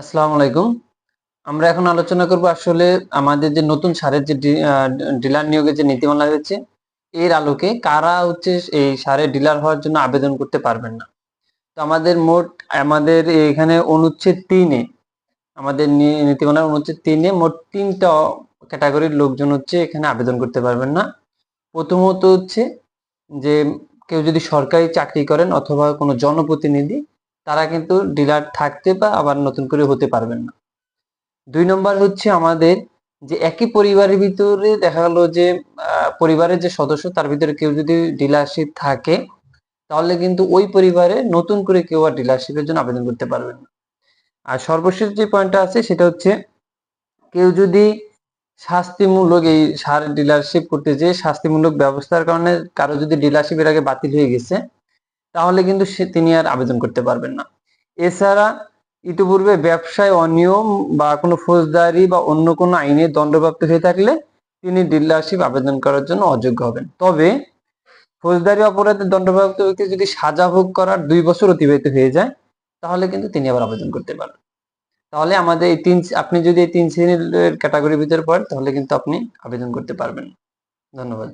আসসালামু আলাইকুম। আমরা এখন আলোচনা করব আসলে আমাদের যে নতুন সারের যে ডিলার নিয়োগের যে নীতিমালা হয়েছে এর আলোকে কারা হচ্ছে এই সারের ডিলার হওয়ার জন্য আবেদন করতে পারবেন না। তো আমাদের মোট, আমাদের এখানে অনুচ্ছেদ তিনে, আমাদের নীতিমালার অনুচ্ছেদ তিনে মোট তিনটা ক্যাটাগরির লোকজন হচ্ছে এখানে আবেদন করতে পারবেন না। প্রথমত হচ্ছে যে কেউ যদি সরকারি চাকরি করেন অথবা কোনো জনপ্রতিনিধি তারা কিন্তু ডিলার থাকতে বা আবার নতুন করে হতে পারবেন না। দুই নম্বর হচ্ছে আমাদের যে একই পরিবারের ভিতরে দেখা গেল যে পরিবারের যে সদস্য তার ভিতরে কেউ যদি ডিলারশিপ থাকে, তাহলে কিন্তু ওই পরিবারে নতুন করে কেউ আর ডিলারশিপের জন্য আবেদন করতে পারবেন না। আর সর্বশেষ যে পয়েন্টটা আছে সেটা হচ্ছে, কেউ যদি শাস্তিমূলক এই সার ডিলারশিপ করতে যে শাস্তিমূলক ব্যবস্থার কারণে কারও যদি ডিলারশিপ এর আগে বাতিল হয়ে গেছে তাহলে কিন্তু সে তিনি আর আবেদন করতে পারবেন না। এছাড়া ইতিপূর্বে ব্যবসায় অনিয়ম বা কোনো ফৌজদারি বা অন্য কোনো আইনে দণ্ডপ্রাপ্ত হয়ে থাকলে তিনি ডিলারশিপ আবেদন করার জন্য অযোগ্য হবেন। তবে ফৌজদারি অপরাধে দণ্ডপ্রাপ্ত ব্যক্তি যদি সাজা ভোগ করার দুই বছর অতিবাহিত হয়ে যায়, তাহলে কিন্তু তিনি আবার আবেদন করতে পারবেন। তাহলে আমাদের এই তিন আপনি যদি এই তিন শ্রেণির ক্যাটাগরির ভিতরে পড়েন, তাহলে কিন্তু আপনি আবেদন করতে পারবেন। ধন্যবাদ।